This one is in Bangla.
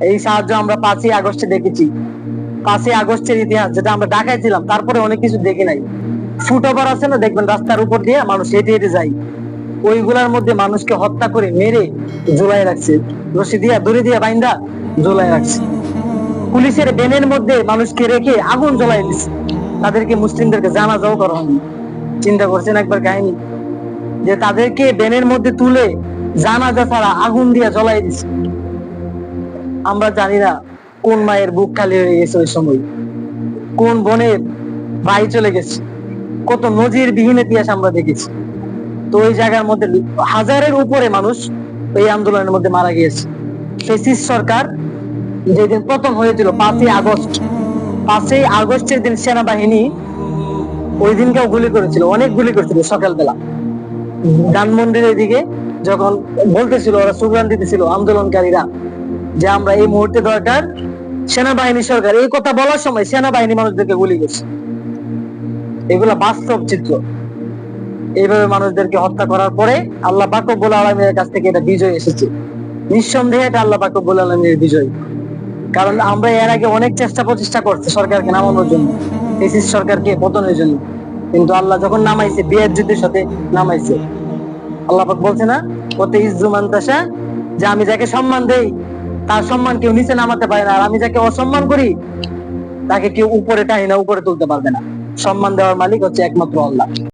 এই সাহায্য আমরা পাঁচই আগস্টে দেখেছি। পাঁচই আগস্টের ইতিহাস যেটা আমরা ঢাকায় ছিলাম তারপরে অনেক কিছু দেখি নাই। ফুটওভার আছে না, দেখবেন রাস্তার উপর দিয়ে মানুষ হেঁটে হেঁটে যায়। ওইগুলার মধ্যে মানুষকে হত্যা করে মেরে ঝুলাই রাখছে। রশি দিয়া, দড়ি দিয়া বাইন্দা ঝুলাই রাখছে। পুলিশের বেনের মধ্যে মানুষকে রেখে আগুন জ্বলাই দিচ্ছে তাদেরকে মুসলিমদেরকে জানাজাও করা হয়নি। চিন্তা করছেন একবার কাহিনী? যে তাদেরকে বেনের মধ্যে তুলে জানাজা ছাড়া আগুন দিয়ে জ্বলাই দিচ্ছে আমরা জানি না কোন মায়ের বুক খালি হয়ে গেছে ওই সময়। কোন বোনের ভাই চলে গেছে। কত নজির বিহীন ইতিহাস আমরা দেখেছি। তো ওই জায়গার মধ্যে হাজারের উপরে মানুষ এই আন্দোলনের মধ্যে মারা গিয়েছে। ফেসিস সরকার যেদিন প্রথম হয়েছিল, পাঁচই আগস্ট। পাঁচই আগস্টের দিন সেনাবাহিনী ওই দিনকেও গুলি করেছিল, অনেক গুলি করেছিল সকালবেলা। ধানমন্ডির দিকে যখন বলতেছিল, ওরা স্লোগান দিতেছিল আন্দোলনকারীরা। যে আমরা এই মুহূর্তে দরকার সেনাবাহিনী সরকার। এই কথা বলার সময় সেনাবাহিনী মানুষদেরকে গুলি করছে। এগুলা বাস্তব চিত্র। এইভাবে মানুষদেরকে হত্যা করার পরে আল্লাহ বাকবুল আলমের কাছ থেকে এটা বিজয় এসেছে। নিঃসন্দেহে এটা আল্লাহ বাকবুল আলমের বিজয়। কারণ আমরা এর আগে অনেক চেষ্টা প্রচেষ্টা করছি সরকারকে নামানোর জন্য, এসিস সরকারকে পতনের জন্য। কিন্তু আল্লাহ যখন নামাইছে বিয়ের যুদ্ধের সাথে নামাইছে। আল্লাহ বলছে না ওতে ইজ্জুমান তাসা যে আমি যাকে সম্মান দেই তার সম্মান কেউ নিচে নামাতে পারে না। আর আমি যাকে অসম্মান করি, তাকে কেউ উপরে টানি না, উপরে তুলতে পারবে না। সম্মান দেওয়ার মালিক হচ্ছে একমাত্র আল্লাহ।